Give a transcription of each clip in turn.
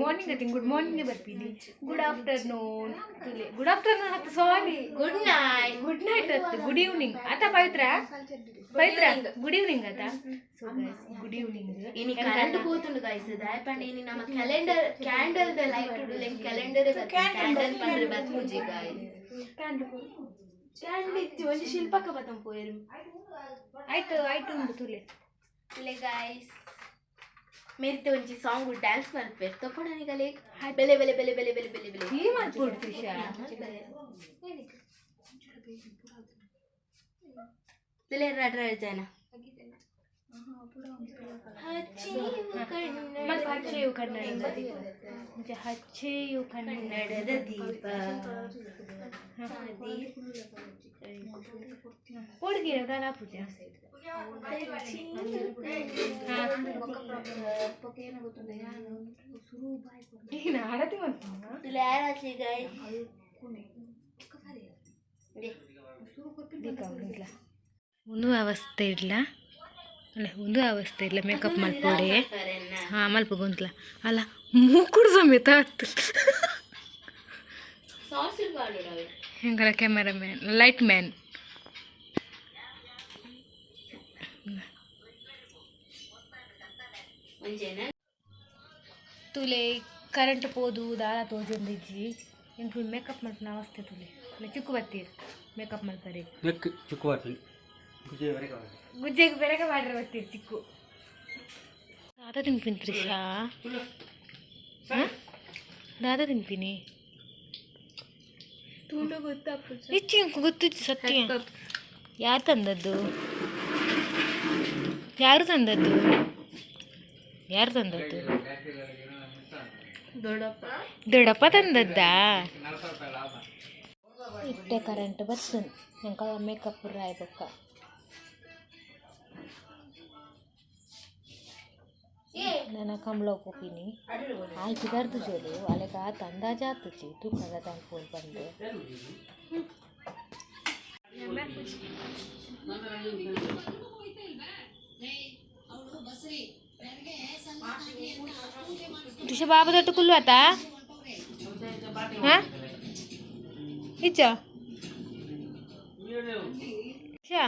Morning I think good morning ಬರ್ತೀನಿ good afternoon good afternoon ಅಂತ sorry good night good night ಅಂತ good evening ಆತ Pavitra Pavitra good evening ಆತ so guys good evening ಇನಿ current పోతుండు guys ದಯಪಂಡಿ ಇನಿ ನಮ್ಮ calendar candle the light do like calendar candle ಪಂದ್ರೆ ಬತ್ಮುಜಿ ಗೈಸ್ ಕ್ಯಾಂಡಲ್ ಕ್ಯಾಂಡಲ್ ಇತ್ತು ಒಂದು ಶಿಲ್ಪಕ ಬತ್ತಂ ಪೋಯರು ಆಯ್ತು ಆಯ್ತು ಒಂದು ತುಲೆ ಗಾಯ್ಸ್ मेरी तो ಒಂಜಿ ಸಾಂಗ್ ಡ್ಯಾನ್ಸ್ ಮಾಡ್ಬೇಕು ತಕೊಂಡನಿಗ ಲೇಕ್ ಬೆಲೆ ಬೆಲೆ ಬೆಲೆ ಬೆಲೆ ಬೆಲೆ ಬೆಲೆ ಬೆಲೆ ಈ ಮಾಡ್ಕೊಡು ತ್ರಿಷಾ ಬೆಲೆ ರಡ್ ರಡ್ ಜನ ಹಚ್ಚಿಯು ಮತ್ತೆ ಹಚ್ಚೆಯು ಕನ್ನಡದ ಮತ್ತೆ ಹಚ್ಚೆಯು ಕನ್ನಡದ ದೀಪ ಹುಡುಗಿ ಗಾನ ಒಂದು ಅವಸ್ಥೆ ಇರಲ ಅಲ್ಲ ಒಂದು ಅವಸ್ಥೆ ಇರಲ ಮೇಕಪ್ ಮಾಡ್ಕೊಡಿ. ಹಾಂ ಮಲ್ಪಗುಂತ್ಲ ಅಲ್ಲ ಮೂಕುಡು ಸಮೇತ ಆಗ್ತದೆ. ಹೆಂಗಲ್ಲ ಕ್ಯಾಮರಾ ಮ್ಯಾನ್ ಲೈಟ್ ಮ್ಯಾನ್ ತುಲೆ ಕರೆಂಟ್ ಪೋದು ದಾಳ ತೋಜೊಂದಿಜ್ಜಿ ಎಂಟು ಮೇಕಪ್ ಮಲ್ಪನ ಅವಸ್ಥೆ ತುಲೆ. ಚಿಕ್ಕು ಬತ್ತೀರ ಮೇಕಪ್ ಮಾಡ್ತಾರೆ. ನೆಕ್ ಬರ್ತೀನಿ ಗುಜ್ಜೆಗೆ ಬೆರಗ ಮಾಡ್ರೆ ಬರ್ತೀರಿ ಚಿಕ್ಕು. ದಾದ ತಿನ್ಪಿನಿ ತ್ರಿಷಾ. ಹಾಂ? ದಾದ ತಿನ್ಪಿನಿ. ತುಂಬ ಗೊತ್ತಪ್ಪ ಹೆಚ್ಚು ಗೊತ್ತು ಗೊತ್ತಿತ್ತು ಸತ್ಯ. ಯಾರು ತಂದದ್ದು? ಯಾರು ತಂದದ್ದು? ಯಾರು ತಂದದ್ದು ದೊಡ್ಡಪ್ಪ. ತಂದದ್ದ? ಇಟ್ಟೆ ಕರೆಂಟ್ ಬರ್ತದೆ ನಂಗೆ ಮೇಕಪ್ ರಾಯ್ಬೇಕ. ನನ್ನ ಕಂಬಳ ಹೋಗಿನಿ ಆಯ್ತು ದರ್ದು ಜೋಲು ಅಲ್ಲಿಗೆ ಆತ ಅಂದಾಜು ಆತುಚಿ ತೂಕದ ತಂದು ಫೋನ್ ಬಂದು. ऋषभ बाबा दट्ट कुल्लू आता हाँ इच्छा अच्छा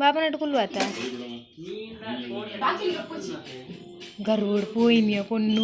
बाबा नट कुल्लू आता गरुड పోయినాయి పొన్ను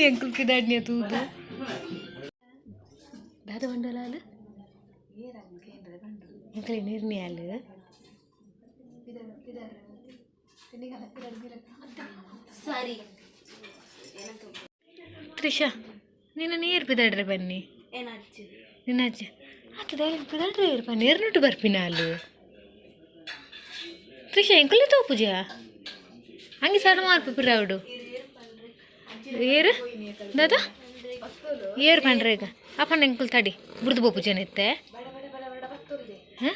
ఎంకులకి దాడినాయి తూదు దాద వండలాలు ఇంకా నిర్ణయాలు ಸರಿ. ತ್ರಿಷಾ ನಿನ್ನ ನೀರು ಬಿದಾಡ್ರಿ ಬನ್ನಿ. ನಿನ್ನ ಅಜ್ಜ. ಆತದ ಬಿದಾಡ್ರಿ ಇರು ಬನ್ನಿ? ಎರಡು ಬರ್ಪಿನ ಅಲ್ಲಿ. ತ್ರಿಷಾ ಎಂಕುಲಿ ತೋ ಪೂಜಾ ಹಂಗೆ ಸಣ್ಣ ಮಾರ್ಪು ಅವಡು. ಏರು? ದಾದಾ? ಏರು ಪಂಡ್ರೆ ಈಗ. ಅಪ್ಪನ ಎಂಕುಲ್ ತಡಿ ಬುಡ್ದು ಬೋ ಪೂಜೆ ಎತ್ತೆ ಹಾಂ ಹಾಂ?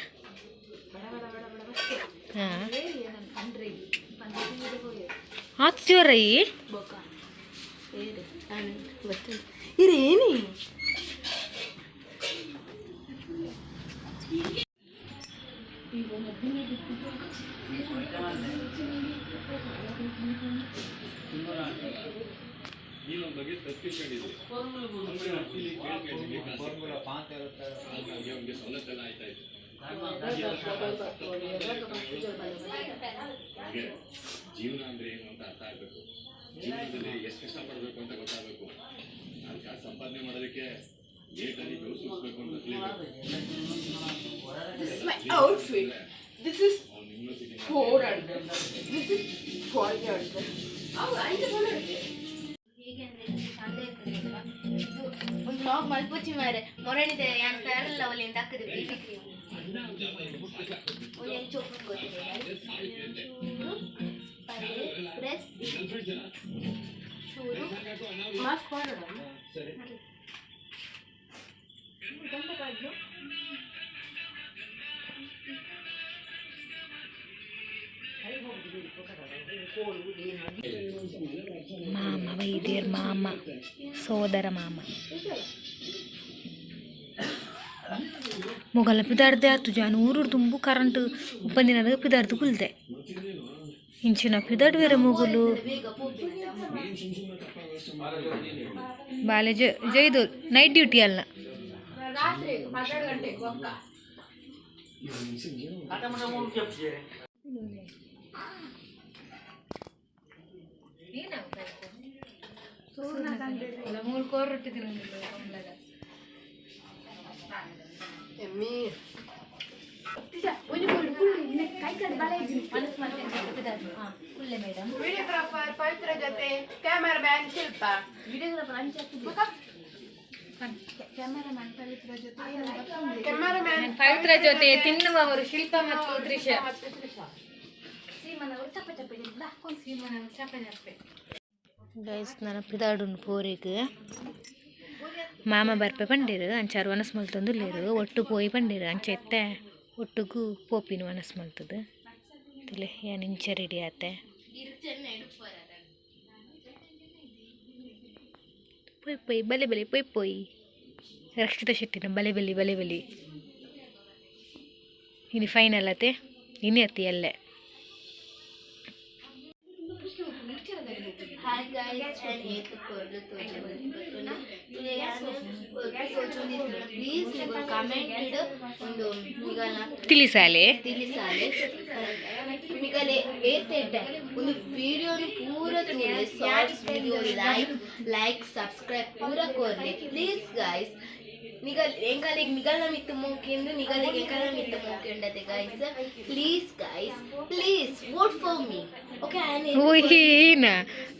ಗೊತ್ತಿಲ್ಲ ಇರೇನಿ ಜೀವನ ಅಂದ್ರೆ ಏನು? ಜೀವನದಲ್ಲಿ ಎಷ್ಟು ಕಷ್ಟಪಡ್ಬೇಕು ಅಂತ ಗೊತ್ತಾಗಬೇಕು ಅದಕ್ಕೆ ಆ ಸಂಪಾದನೆ ಮಾಡೋದಕ್ಕೆ ಏಟಲ್ಲಿ ಬೆವರು ಸುರಿಸ್ಬೇಕು ಅಂತ ತಿಳಿಬೇಕು ಮೈ ಔಟ್ಫಿಟ್ ದಿಸ್ ಇಸ್ ಅವ್ನು university four hundred this is five hundred ಅವು ಐದು ಹೇಗೆ ಅಂದ್ರೆ ಚಂದ ಇರ್ತದೆ ಅಲ್ವಾ? ಇದು ಒಂದು ಬ್ಲಾಗ್ ಮಲ್ಪುಚ್ಚಿ ಮಾರೆ ಮೊರಣಿದೆ ಯಾನ್ ಫೇರ್ ಅಲ್ಲ ಅವಲ್ಲಿ ಹಾಕಿದೆ ಬೇಬಿ ಕ್ರೀಮ್ ಒಂದು ಎಂಚು ಉಪ್ಪು ಗೊತ್ತಿದೆ ಪ್ರೆಸ್ ಚೂರು ಮಾಮ, ವೈದ್ಯರ್ ಮಾಮ, ಸೋದರ ಮಾಮ. ಮೊಗಲ ಪಿದಾರ್ದೆ ಆತು ಜಾನು ಊರು ತುಂಬು ಕರೆಂಟ್ ಉಪ್ಪಂದಿನದಾಗ ಪಿದಾರ್ದು ಕುಲ್ತೆ. ಇಂಚಿನ ಪಿದಾಡ್ ಬೇರೆ ಮೊಗಲು ಬಾಲೆ ಜ ಜೈದು ನೈಟ್ ಡ್ಯೂಟಿ ಅಲ್ಲ ರಾತ್ರಿ ಹನ್ನೆರಡು ಗಂಟೆಗೆ ಒಕ್ಕ ಮೂರು ಕೋರ್ ರೊಟ್ಟಿ ತಿನ್ನೋದಿಲ್ಲ ಎಮ್ಮಿ ಕುಲ್ಲೆ ಮೇಡಮ್ ವಿಡಿಯೋಗ್ರಾಫರ್ ಪವಿತ್ರ ಜೊತೆ ಕ್ಯಾಮರಾಮ್ಯಾನ್ ಶಿಲ್ಪ ಕ್ಯಾಮರಾಮ್ಯಾನ್ ಪವಿತ್ರ ಜೊತೆ ತಿನ್ನುವವರು ಶಿಲ್ಪ ಮತ್ತು ದೃಶ್ಯ. ಗೈಸ್ ನನ್ನ ಪಿದಾಡುನ್ ಪೋರಿಗೆ. ಮಾಮ ಬರ್ಪೆ ಪಂಡಿರು, ಅಂಚಾರು ವನಸ್ ಮಲ್ತೊಂದು ಲೇರು ಒಟ್ಟು ಪೋಯಿ ಪಂಡಿರು, ಅಂಚೆ ಎತ್ತೆ. ಒಟ್ಟುಗು ಪೋಪಿನ ವನಸ್ ಮಾಡ್ತದೆ. ತಿಲೆ ಏನು ಇಂಚ ರೆಡಿ ಆತೆ? ಪೊಯ್ ಪೊಯ್, ಬಲೆ ಬಲೆ, ಪೊಯ್ ಪೊಯ್. ರಕ್ಷಿತ ಶೆಟ್ಟಿನ ಬಲೆ ಬಲಿ ಬಲೆ ಬಲಿ. ಇನ್ನು ಫೈನಲ್ ಆತೆ. ಇನ್ನೇ ಅತಿ ಅಲ್ಲೇ. ಹಾಯ್ ಪ್ಲೀಸ್ ಕಮೆಂಟ್ ಇಡು ಒಂದು ತಿಳಿಸಾಲೆ ತಿಳಿಸಾಲೆ ನಿಗಲೆ ಏತೇಟ ಒಂದು ವಿಡಿಯೋನು ಪೂರ ತೂಲೆ shorts video like like subscribe ಪೂರ ಕೋರ್ಲಿ ಪ್ಲೀಸ್ ಗೈಸ್ ನಿಗಲ್ ಎಂಕಲಿಗೆ ನಿಗಲ ಮಿತ್ತು ಮೂಕೆಂದು ನಿಗಲಿಗೆ ಎಂಕಲ ಮಿತ್ತು ಮೂಕೆಂಡದೆ guys please guys please vote for me okay ಓಯ್ನ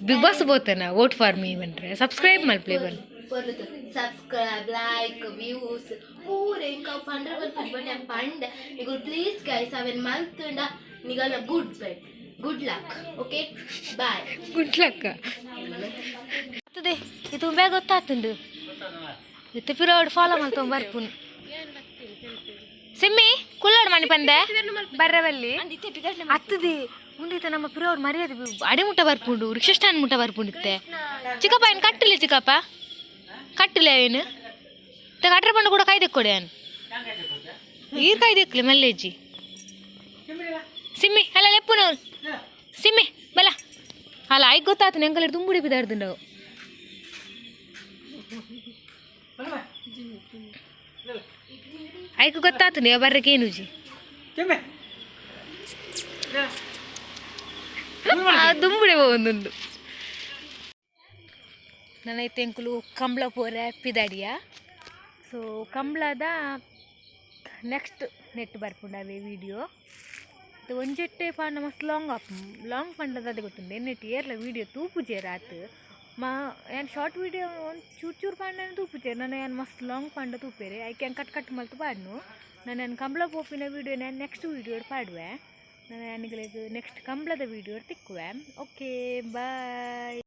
big boss ಬೋತನ ವೋಟ್ ಫಾರ್ ಮೀ ಬಂದ್ರೆ. ಸಬ್ಸ್ಕ್ರೈಬ್ ಮಲ್ಪ್ಲೇ ಬನ್ ಬರ್ಲತ್ತು ಸಬ್ಸ್ಕ್ರೈಬ್ ಲೈಕ್ ವ್ಯೂಸ್ ಪೂರೇಂಕ ಪಂಡ್ರ ಬರ್ತೀನಿ ಬಟ್ ಆಮ್ ಪಂಡ್ ನೀವು ಪ್ಲೀಸ್ ಗೈಸ್ ಅವೇನು ಮಲ್ತುಂಡ ನಿಗಲ್ಲ goodbye good luck okay bye good luck ಆಗ್ತದೆ. ಇದು ತುಂಬೆ ಗೊತ್ತಾಗ್ತುಂಡು. ಇತ್ತು ಫಿರೋ ಅವ್ರು ಫಾಲೋ ಮಾಡ್ಕೊಂಡು ಬರ್ಪುನ್ ಸಿಮ್ಮಿ ಕುಲ್ಲೋಡ್ ಮಣಿ ಬಂದೆ ಬರ್ರವಲ್ಲಿ. ಹತ್ತದಿ ಉಂಡಿತ ನಮ್ಮ ಪಿರೋರ್ ಮರ್ಯಾದೆ ಅಡಿ ಮುಟ್ಟ ಬರ್ಪುಂಡು ರಿಕ್ಷಾ ಸ್ಟ್ಯಾಂಡ್ ಮುಟ್ಟ ಬರ್ಪುಂಡಿತ್ತೆ ಚಿಕ್ಕಪ್ಪ, ಏನು ಕಟ್ಟಿಲ್ಲ ಚಿಕ್ಕಪ್ಪ? ಕಟ್ಟಿಲ್ಲ ಏನು? ಕಟ್ರ ಬಣ್ಣ ಕೂಡ ಕಾಯ್ದೆಕ್ಕೊಡೆ ಏನು ಈರ್ ಕಾಯ್ದೆಕ್ಲಿ ಮಲ್ಲೇಜಿ ಸಿಮ್ಮಿ ಅಲ್ಲ ಲೆಪ್ಪನವ್ರು. ಸಿಮ್ಮಿ ಬಲ. ಅಲ್ಲ ಆಯ್ಕೆ ಗೊತ್ತಾತು ನೆಂಕಲ್ ತುಂಬುಡಿ ಬಿದ್ದಾಡ್ದು ನಾವು. ಐಕ್ ಗೊತ್ತಾತು ನೀವು ಬರ್ರಕೇನು ಜಿ ಚೆಮ್ಮೆ ದುಂಬುಡೆ ಒಂದುಂಡು ನನ್ನೈತೆ ಎಂಕುಲು ಕಂಬಳ ಪೋರೆ ಪಿದಾಡಿಯ. ಸೊ ಕಂಬಳದ ನೆಕ್ಸ್ಟ್ ನೆಟ್ ಬರ್ಪುಂಡವೆ ವಿಡಿಯೋ ಮತ್ತು ಒಂಜೆಟ್ಟೆ ಪಾಂಡ ಮಸ್ತ್ ಲಾಂಗ್ ಆಪ್ ಲಾಂಗ್ ಪಂಡದ ಅದೇ ಗೊತ್ತುಂಡು ಎನ್ನೆಟ್ಟು ಏರ್ಲ ವೀಡಿಯೋ ತೂಪುಜೆ ರಾತ್ ಮಾ, ಏನು ಶಾರ್ಟ್ ವೀಡಿಯೋ ಒಂದು ಚೂರು ಚೂರು ಪಾಂಡ ತೂಪುಜೆ ನಾನು ಏನು ಮಸ್ತ್ ಲಾಂಗ್ ಪಾಂಡ ತೂಪೇರೆ. ಐಕೆ ಕಟ್ ಕಟ್ ಮಲ್ತು ಪಾಡ್ನು. ನಾನು ಏನು ಕಂಬಳ ಪೋಪಿನ ವೀಡಿಯೋ ನಾನು ನೆಕ್ಸ್ಟ್ ವೀಡಿಯೋ ಪಾಡುವೆ. ನಾನು ನನಗೆ ನೆಕ್ಸ್ಟ್ ಕಂಬಳದ ವೀಡಿಯೋ ತಿಕ್ಕುವೆ. Okay bye